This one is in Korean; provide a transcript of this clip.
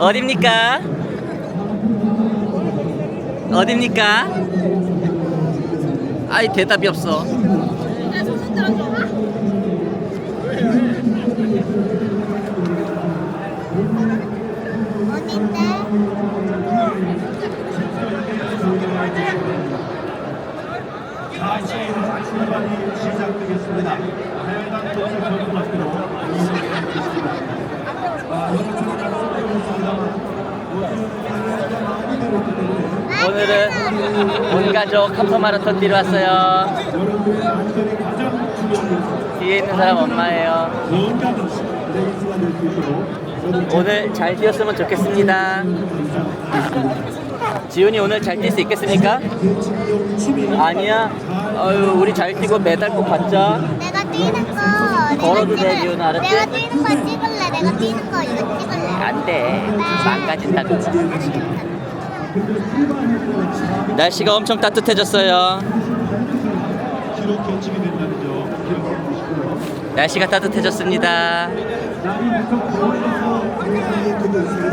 어딥니까? 어딥니까? 아이 대답이 없어. 시작되겠습니다. 해당 도시고등학교 오늘은 온 가족 컴퍼 마라톤 뛰러 왔어요. 뒤에 있는 사람 엄마예요. 오늘 잘 뛰었으면 좋겠습니다. 지훈이 오늘 잘 뛸 수 있겠습니까? 아니야. 어유 우리 잘 뛰고 메달 꼭 받자. 내가 뛰는 거 걸어도 돼, 리오나, 알았지? 내가 뛰는 거 찍을래 내가 뛰는 거 이거 찍을래 안 돼. 망가진다 그거. 날씨가 엄청 따뜻해졌어요. 기록 견직이 된다는 점 주시고요. 날씨가 따뜻해졌습니다. 굉장히.